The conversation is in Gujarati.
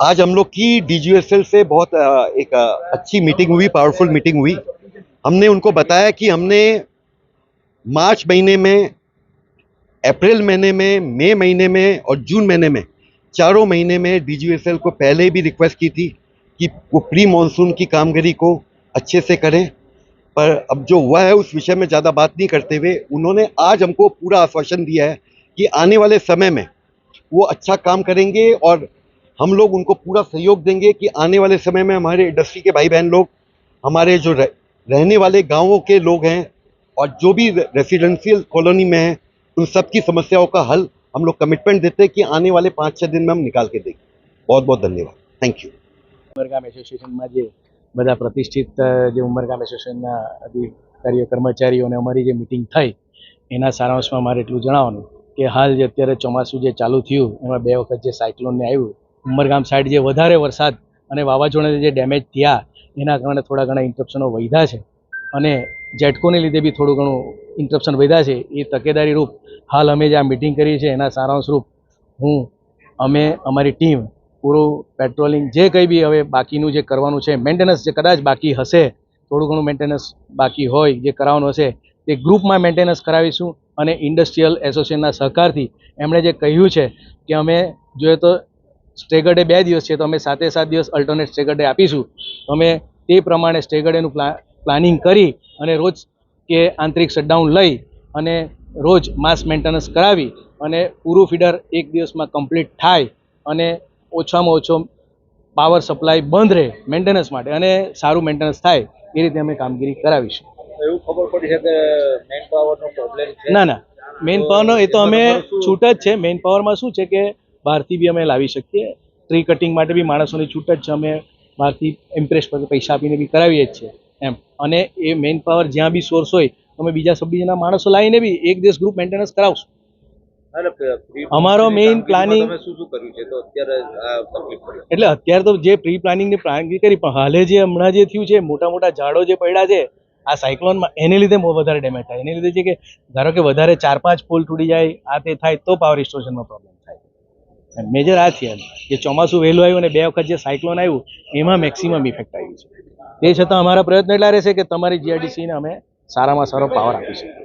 आज हम लोग की डीजीएसएल से बहुत एक अच्छी मीटिंग हुई पावरफुल मीटिंग हुई। हमने उनको बताया कि हमने मार्च महीने में, अप्रैल महीने में, मई महीने में और जून महीने में, चारों महीने में डीजीएसएल को पहले भी रिक्वेस्ट की थी कि वो प्री मानसून की कामगिरी को अच्छे से करें। पर अब जो हुआ है, उस विषय में ज़्यादा बात नहीं करते हुए उन्होंने आज हमको पूरा आश्वासन दिया है कि आने वाले समय में वो अच्छा काम करेंगे और हम लोग उनको पूरा सहयोग देंगे कि आने वाले समय में हमारे इंडस्ट्री के भाई बहन लोग हमारे जो रह, रहने वाले गांवों के लोग हैं और जो भी रेसिडेंशियल कॉलोनी में हैं उन सब की समस्याओं का हल हम लोग कमिटमेंट देते हैं कि आने वाले पाँच छः दिन में हम निकाल के देंगे बहुत बहुत धन्यवाद थैंक यू ઉમરગામ એસોસિએશનમાં જે બધા પ્રતિષ્ઠિત અ, જે ઉમરગામ એસોસિએશનના અધિકારીઓ કર્મચારીઓ અને અમારી જે મિટિંગ થઈ એના સારાંશમાં મારે એટલું જણાવવાનું કે હાલ જે અત્યારે ચોમાસું જે ચાલુ થયું એમાં બે વખત જે સાયક્લોનને આવ્યું ઉમરગામ સાઈડ જે વધારે વરસાદ અને વાવાઝોડાને જે ડેમેજ થયા, એના કારણે થોડા ઘણા ઇન્ટરપ્શનો વધ્યા છે. અને જેટકોને લીધે બી થોડું ઘણું ઇન્ટરપ્શન વધ્યા છે. એ તકેદારી રૂપ હાલ અમે જે આ મિટિંગ કરી છે એના સારાંશ રૂપ હું, અમે, અમારી ટીમ પૂરું પેટ્રોલિંગ જે કંઈ બી હવે બાકીનું જે કરવાનું છે મેન્ટેનન્સ જે કદાચ બાકી હશે, થોડું ઘણું મેન્ટેનન્સ બાકી હોય, જે કરાવવાનું હશે, તે ગ્રુપમાં મેન્ટેનન્સ કરાવીશું. અને ઇન્ડસ્ટ્રીયલ એસોસિએશનના સહકારથી એમણે જે કહ્યું છે કે અમે જોઈએ તો સ્ટેગર ડે બે દિવસ છે તો અમે સાતે સાત દિવસ અલ્ટરનેટ સ્ટેગર ડે આપીશું અમે તે પ્રમાણે સ્ટેગર ડેનું પ્લાનિંગ કરી અને રોજ કે આંતરિક શટડાઉન લઈ અને રોજ માસ મેન્ટેનન્સ કરાવી અને પૂરું ફીડર એક દિવસમાં કમ્પ્લીટ થાય અને ઓછામાં ઓછો પાવર સપ્લાય બંધ રહે મેન્ટેનન્સ માટે અને સારું મેન્ટેનન્સ થાય એ રીતે અમે કામગીરી કરાવીશું. એવું ખબર પડી છે કે મેન પાવરનો પ્રોબ્લેમ છે? ના ના. મેઇન પાવરનો એ તો અમે છૂટ જ છે. મેઇન પાવરમાં શું છે કે બહારથી બી અમે લાવી શકીએ. ટ્રી કટિંગ માટે બી માણસોની છૂટ જ છે. અમે બહારથી ઇમ્પ્રેસ પર પૈસા આપીને બી કરાવીએ જ છીએ. એમ. અને એ મેઇન પાવર જ્યાં બી સોર્સ હોય તમે બીજા સબડિવિઝનના માણસો લાવીને બી એક દિવસ ગ્રુપ મેન્ટેનન્સ કરાવશું. અમારો મેઇન પડી. એટલે અત્યારે તો જે પ્રી પ્લાનિંગની પ્લાનિંગ કરી પણ હાલે જે હમણાં જે થયું છે મોટા મોટા ઝાડો જે પડ્યા છે આ સાયક્લોનમાં એને લીધે વધારે ડેમેજ થાય. એને લીધે છે કે ધારો કે વધારે ચાર પાંચ પોલ તૂટી જાય આ તે થાય તો પાવર રિસ્ટોરેશનમાં પ્રોબ્લેમ મેજર આ છે કે ચોમાસું વહેલું આવ્યું અને બે વખત જે સાયક્લોન આવ્યું, એમાં મેક્સિમમ ઇફેક્ટ આવી છે. તે છતાં અમારા પ્રયત્ન એટલા રહેશે કે તમારી જીઆરડીસીને અમે સારામાં સારો પાવર આપી શકીએ.